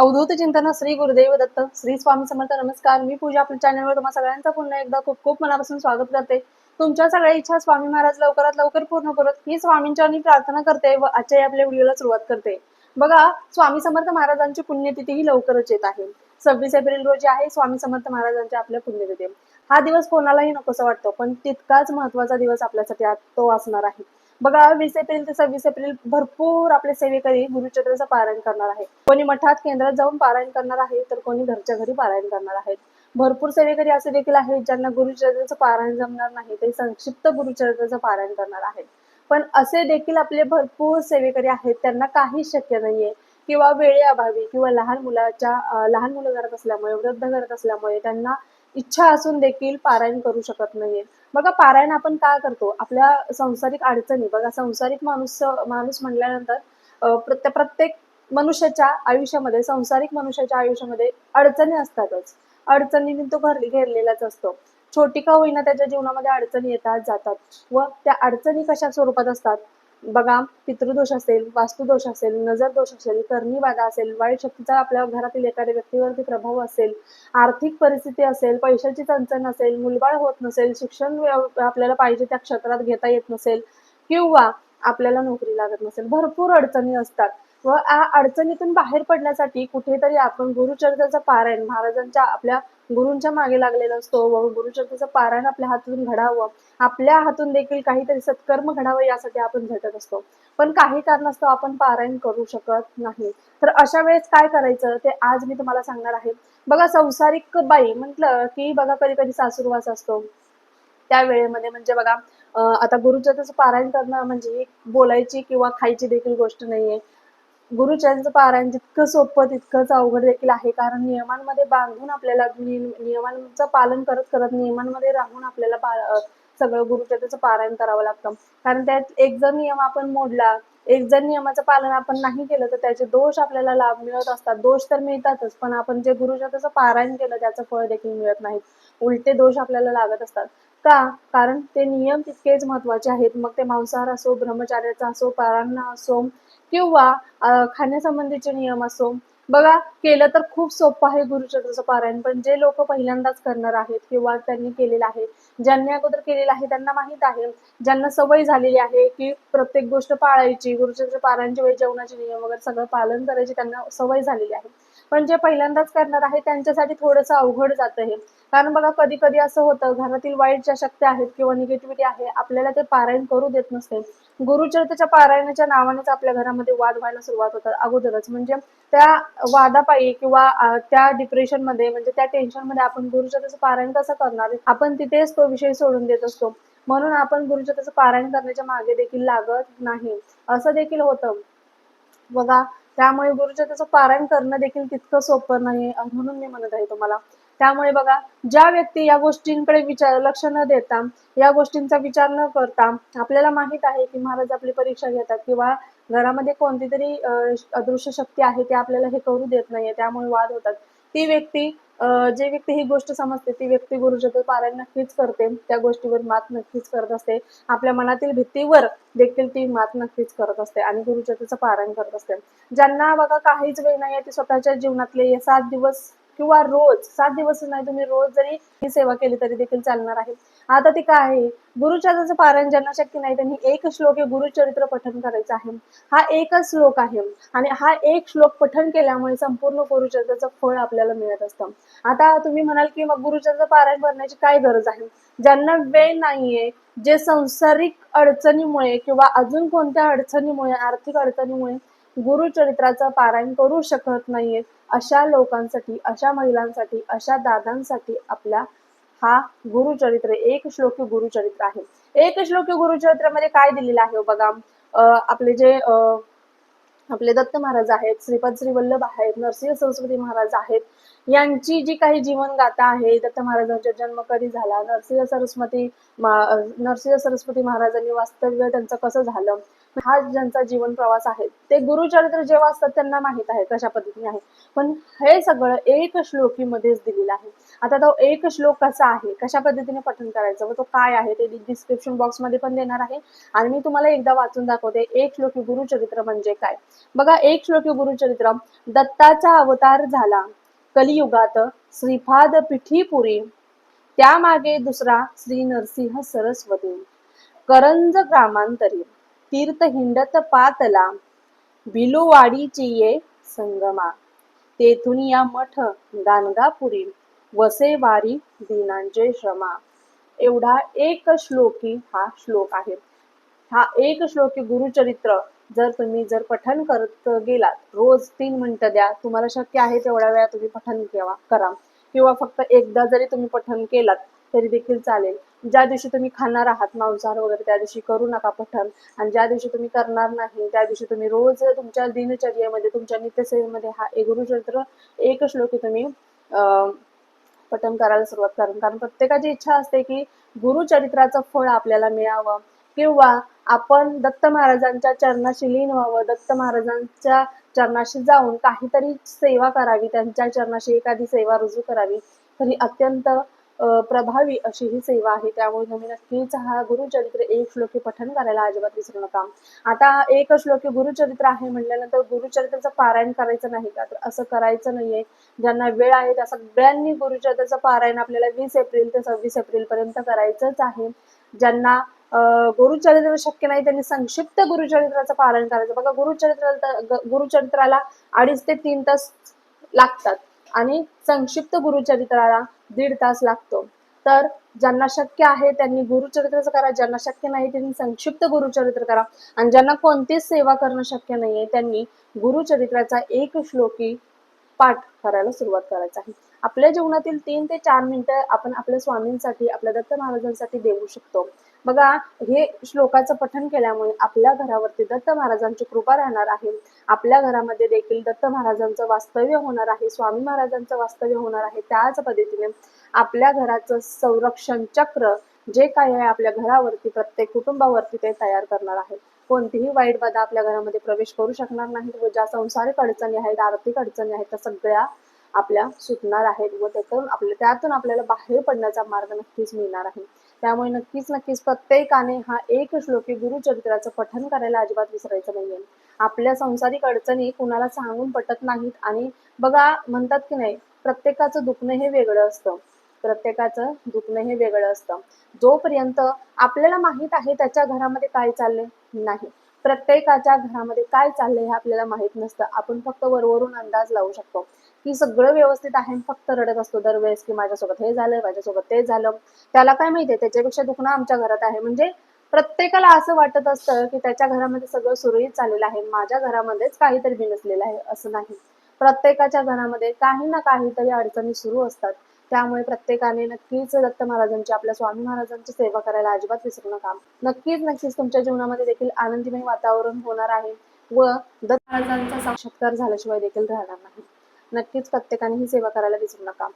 अवधूत चिंतन श्री गुरुदेव दत्त श्री स्वामी समर्थ नमस्कार. मी पूजा आपल्या चॅनलवर तुम्हा सगळ्यांचं पुन्हा एकदा खूप खूप मनापासून स्वागत करते. तुमच्या सगळ्या इच्छा स्वामी महाराज लवकरात लवकर पूर्ण करत ही स्वामींच्या मी प्रार्थना करते व आजच्या आपल्या व्हिडिओला सुरुवात करते. बघा स्वामी समर्थ महाराजांची पुण्यतिथी ही लवकरच येत आहे. सव्वीस एप्रिल रोजी आहे स्वामी समर्थ महाराजांच्या आपल्या पुण्यतिथी. हा दिवस कोणालाही नकोसा वाटतो पण तितकाच महत्त्वाचा दिवस आपल्यासाठी तो असणार आहे. बघा वीस एप्रिल ते सव्वीस एप्रिल भरपूर आपले सेवेकरी गुरुचंद्राचं पारायण करणार आहे कोणी मठात केंद्रात जाऊन पारायण करणार आहे तर कोणी घरच्या घरी पारायण करणार आहेत. भरपूर सेवेकरी असे देखील आहेत ज्यांना गुरुचरित्राचं पारायण जमणार नाही ते संक्षिप्त गुरुचरित्राचं पारायण करणार आहेत. पण असे देखील आपले भरपूर सेवेकरी आहेत त्यांना काही शक्य नाहीये. किंवा वेळेअभावी किंवा लहान मुलाच्या लहान मुलं घरात असल्यामुळे वृद्ध घरात असल्यामुळे त्यांना इच्छा असून देखील पारायण करू शकत नाहीये. बघा पारायण आपण काय करतो? आपल्या संसारिक अडचणी बघा संसारिक माणूस माणूस म्हणल्यानंतर प्रत्येक प्रत्येक मनुष्याच्या आयुष्यामध्ये संसारिक मनुष्याच्या आयुष्यामध्ये अडचणी असतातच. अडचणीने तो घर घेरलेलाच असतो. छोटी का होईना त्याच्या जीवनामध्ये अडचणी येतात जातात. व त्या अडचणी कशा स्वरूपात असतात? बघा पितृदोष असेल वास्तुदोष असेल नजर दोष असेल करणी बाधा असेल वाईट शक्तीचा आपल्या घरातील एखाद्या व्यक्तीवरती प्रभाव असेल आर्थिक परिस्थिती असेल पैशाची चणचण असेल मुलबाळ होत नसेल शिक्षण व्यव- आपल्याला पाहिजे त्या क्षेत्रात घेता येत नसेल किंवा आपल्याला नोकरी लागत नसेल भरपूर अडचणी असतात. व या अडचणीतून बाहेर पडण्यासाठी कुठेतरी आपण गुरुचरित्राचं पारायण महाराजांच्या आपल्या गुरूंच्या मागे लागलेला असतो व गुरुचरित्राचं पारायण आपल्या हातून घडावं. आपल्या हातून देखील काहीतरी सत्कर्म घडावं यासाठी आपण झटत असतो. पण काही कारणास्तव आपण पारायण करू शकत नाही. तर अशा वेळेस काय करायचं ते आज मी तुम्हाला सांगणार आहे. बघा संसारिक बाई म्हटलं की बघा कधी कधी सासूरवास असतो. त्या वेळेमध्ये म्हणजे बघा आता गुरुचरित्राचं पारायण करणं म्हणजे बोलायची किंवा खायची देखील गोष्ट नाहीये. गुरुचरित्राचं पारायण जितकं सोपं तितकंच अवघड देखील आहे. कारण नियमांमध्ये बांधून आपल्याला नियमांचं पालन करत करत नियमांमध्ये राहून आपल्याला पा- सगळं गुरुचरित्राचं पारायण करावं लागतं. कारण त्यात एक जर नियम आपण मोडला एक जर नियमाचं पालन आपण नाही केलं तर त्याचे दोष आपल्याला लाभ मिळत असतात. दोष तर मिळतातच पण आपण जे गुरुचरित्राचं पारायण केलं त्याचं फळ देखील मिळत नाही उलटे दोष आपल्याला लागत असतात. का? कारण ते नियम तितकेच महत्त्वाचे आहेत. मग ते मांसाहार असो ब्रह्मचार्याचा असो पारायण असो किंवा खाण्यासंबंधीचे नियम असो. बघा केलं तर खूप सोपं आहे गुरुचक्राचं पारायण पण जे लोक पहिल्यांदाच करणार आहेत किंवा त्यांनी केलेलं आहे ज्यांनी अगोदर केलेलं आहे त्यांना माहीत आहे ज्यांना सवय झालेली आहे की प्रत्येक गोष्ट पाळायची गुरुचक्र पारायणच्या वेळी जेवणाचे नियम वगैरे सगळं पालन करायची त्यांना सवय झालेली आहे. पण जे पहिल्यांदाच करणार आहे त्यांच्यासाठी थोडंसं अवघड जातं हे. कारण बघा कधी कधी असं होतं घरातील वाईट ज्या शक्ती आहेत किंवा निगेटिव्हिटी आहे आपल्याला ते पारायण करू देत नसते. गुरुचरित्राच्या पारायणाच्या नावानेच आपल्या घरामध्ये वाद व्हायला सुरुवात होतात अगोदरच. म्हणजे त्या वादापायी किंवा त्या डिप्रेशनमध्ये म्हणजे त्या टेन्शनमध्ये आपण गुरुचरित्राचं पारायण कसं करणार? आपण तिथेच तो विषय सोडून देत असतो. म्हणून आपण गुरुचरित्राचं पारायण करण्याच्या मागे देखील लागत नाही. असं देखील होतं. बघा त्यामुळे गुरुचरित्राचं पारायण करणं देखील तितकं सोपं नाही म्हणून मी म्हणत आहे तुम्हाला. त्यामुळे बघा ज्या व्यक्ती या गोष्टींकडे विचार लक्ष न देता या गोष्टींचा विचार न करता आपल्याला माहीत आहे की महाराज आपली परीक्षा घेतात किंवा घरामध्ये कोणती तरी अदृश्य शक्ती आहे ते आपल्याला हे करू देत नाहीये त्यामुळे वाद होतात. ती व्यक्ती अं, जे व्यक्ती ही गोष्ट समजते ती व्यक्ती गुरुचरित्र पारायण नक्कीच करते. त्या गोष्टीवर मात नक्कीच करत असते. आपल्या मनातील भीतीवर देखील ती मात नक्कीच करत असते आणि गुरुचरित्राचं पारायण करत असते. ज्यांना बघा काहीच वेळ नाही ते स्वतःच्या जीवनातले सात दिवस किंवा रोज सात दिवस नाही तुम्ही रोज जरी ही सेवा केली तरी देखील चालणार आहे. आता ते काय आहे? गुरुचरित्राचं पारायण ज्यांना शक्य नाही त्यांनी एक श्लोक हे गुरुचरित्र पठन करायचं आहे. हा एकच श्लोक आहे आणि हा एक श्लोक पठण केल्यामुळे संपूर्ण गुरुचरित्राचं फळ आपल्याला मिळत असतं. आता तुम्ही म्हणाल की मग गुरुचरित्र पारायण करण्याची काय गरज आहे? ज्यांना वेळ नाहीये जे संसारिक अडचणीमुळे किंवा अजून कोणत्या अडचणीमुळे आर्थिक अडचणीमुळे गुरुचरित्राचं पारायण करू शकत नाहीये. अशा लोकांसाठी अशा महिलांसाठी अशा दादांसाठी आपला हा गुरुचरित्र एक श्लोकी गुरुचरित्र आहे. एक श्लोकी गुरुचरित्रामध्ये काय दिलेलं आहे हो बघा. अं, आपले जे अं, आपले दत्त महाराज आहेत श्रीपद श्री वल्लभ आहेत नरसिंह सरस्वती महाराज आहेत यांची जी काही जीवनगाथा आहे दत्त महाराजांचा जन्म कधी झाला नरसिंह सरस्वती नरसिंह सरस्वती महाराजांनी वास्तव्य त्यांचं कसं झालं हा ज्यांचा जीवन प्रवास आहे ते गुरुचरित्र जेव्हा असतात त्यांना माहीत आहे कशा पद्धतीने आहे. पण हे सगळं एक श्लोकीमध्येच दिलेलं आहे. आता तो एक श्लोक कसा आहे कशा पद्धतीने पठण करायचं व तो काय आहे ते डिस्क्रिप्शन बॉक्समध्ये पण देणार आहे. आणि मी तुम्हाला एकदा वाचून दाखवते एक श्लोकी गुरुचरित्र म्हणजे काय? बघा एक श्लोकी गुरुचरित्र दत्ताचा अवतार झाला कलियुगात श्रीपाद पिठीपुरी त्यामागे दुसरा श्री नरसिंह सरस्वती करंज ग्रामांतरी. तीर्थ हिंडत पातला. भिलुवाडीची ये संगमा. तेथून या मठ गाणगापुरी वसेवारी दिनांचे श्रमा एवढा एक श्लोकी हा श्लोक आहे. हा एक श्लोकी गुरुचरित्र जर तुम्ही जर पठन करत गेलात रोज तीन मिनिटं द्या. तुम्हाला शक्य आहे तेवढ्या वेळा तुम्ही पठन केव्हा करा. किंवा फक्त एकदा जरी तुम्ही पठन केलात तरी देखील चालेल. ज्या दिवशी तुम्ही खाणार आहात मांसाहार वगैरे त्या दिवशी करू नका पठन आणि ज्या दिवशी तुम्ही करणार नाही त्या दिवशी तुम्ही रोज तुमच्या दिनचर्येमध्ये तुमच्या नित्यसेवेमध्ये हा एक गुरुचरित्र एक श्लोकी तुम्ही अं, करायला सुरुवात करा. कारण प्रत्येकाची इच्छा असते की गुरुचरित्राचं फळ आपल्याला मिळावं. किंवा आपण दत्त महाराजांच्या चरणाशी लीन व्हावं दत्त महाराजांच्या चरणाशी जाऊन काहीतरी सेवा करावी त्यांच्या चरणाशी एखादी सेवा रुजू करावी. तर ही अत्यंत प्रभावी अशी ही सेवा आहे. त्यामुळे तुम्ही नक्कीच हा गुरुचरित्र एक श्लोकी पठन करायला अजिबात विसरू नका. आता एक श्लोकी गुरुचरित्र आहे म्हटल्यानंतर गुरुचरित्राचं पारायण करायचं नाही का? तर असं करायचं नाहीये. ज्यांना वेळ आहे त्या सगळ्यांनी गुरुचरित्राचं पारायण आपल्याला वीस एप्रिल ते सव्वीस एप्रिल पर्यंत करायचंच आहे. ज्यांना गुरुचरित्र शक्य नाही त्यांनी संक्षिप्त गुरुचरित्राचं पारायण करायचं. बघा गुरुचरित्र गुरुचरित्राला अडीच ते तीन तास लागतात. आणि संक्षिप्त गुरुचरित्राला दीड तास लागतो. तर ज्यांना शक्य आहे त्यांनी गुरुचरित्राचं करा ज्यांना शक्य नाही त्यांनी संक्षिप्त गुरुचरित्र करा. आणि ज्यांना कोणतीच सेवा करणं शक्य नाहीये त्यांनी गुरुचरित्राचा एक श्लोकी पाठ करायला सुरुवात करायचं आहे. आपल्या जीवनातील तीन ते चार मिनिटं आपण आपल्या स्वामींसाठी आपल्या दत्त महाराजांसाठी देऊ शकतो. बघा हे श्लोकाचं पठण केल्यामुळे आपल्या घरावरती दत्त महाराजांची कृपा राहणार आहे. आपल्या घरामध्ये देखील दत्त महाराजांचं वास्तव्य होणार आहे स्वामी महाराजांचं वास्तव्य होणार आहे. त्याच पद्धतीने आपल्या घराचं संरक्षण चक्र जे काय आहे आपल्या घरावरती प्रत्येक कुटुंबावरती ते तयार करणार आहे. कोणतीही वाईट बाधा आपल्या घरामध्ये प्रवेश करू शकणार नाही व ज्या संसारिक अडचणी आहेत आर्थिक अडचणी आहेत त्या सगळ्या आपल्या सुटणार आहेत व त्यातून आपल्या त्यातून आपल्याला बाहेर पडण्याचा मार्ग नक्कीच मिळणार आहे. त्यामुळे नक्कीच नक्कीच प्रत्येकाने हा एक श्लोकी गुरुचरित्राचं पठन करायला अजिबात विसरायचं नाहीये. आपल्या संसारिक अडचणी कुणाला सांगून पटत नाहीत आणि बघा म्हणतात की नाही प्रत्येकाचं दुखणं हे वेगळं असतं. प्रत्येकाचं दुखणं हे वेगळं असतं. जोपर्यंत आपल्याला माहीत आहे त्याच्या घरामध्ये काय चाललंय? नाही. प्रत्येकाच्या घरामध्ये काय चाललंय हे आपल्याला माहीत नसतं. आपण फक्त वरवरून अंदाज लावू शकतो. की सगळं व्यवस्थित आहे फक्त रडत असतो दरवेळेस की माझ्यासोबत हे झालं माझ्यासोबत ते झालं. त्याला काय माहितीये त्याच्यापेक्षा दुखणं आमच्या घरात आहे. म्हणजे प्रत्येकाला असं वाटत असतं की त्याच्या घरामध्ये सगळं सुरळीत चाललेलं आहे. माझ्या घरामध्येच काहीतरी बिनसलेलं आहे असं नाही. प्रत्येकाच्या घरामध्ये काही ना काहीतरी अडचणी सुरू असतात. त्यामुळे प्रत्येकाने नक्कीच दत्त महाराजांची आपल्या स्वामी महाराजांची सेवा करायला अजिबात विसरू नका. नक्कीच नक्कीच तुमच्या जीवनामध्ये देखील आनंदीमय वातावरण होणार आहे व दत्त महाराजांचा साक्षात्कार झाल्याशिवाय देखील राहणार नाही. नक्कीच प्रत्येकाने ही सेवा करायला विसरू नका.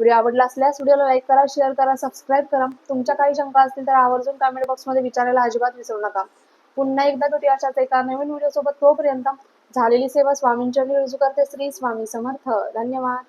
व्हिडिओ आवडला असल्यास व्हिडिओला लाईक करा शेअर करा सबस्क्राईब करा. तुमच्या काही शंका असतील तर आवर्जून कमेंट बॉक्समध्ये विचारायला अजिबात विसरू नका. पुन्हा एकदा भेटूया अशाच एका नवीन व्हिडिओ सोबत तोपर्यंत झालेली सेवा स्वामींच्या रुजू करते. श्री स्वामी समर्थ. धन्यवाद.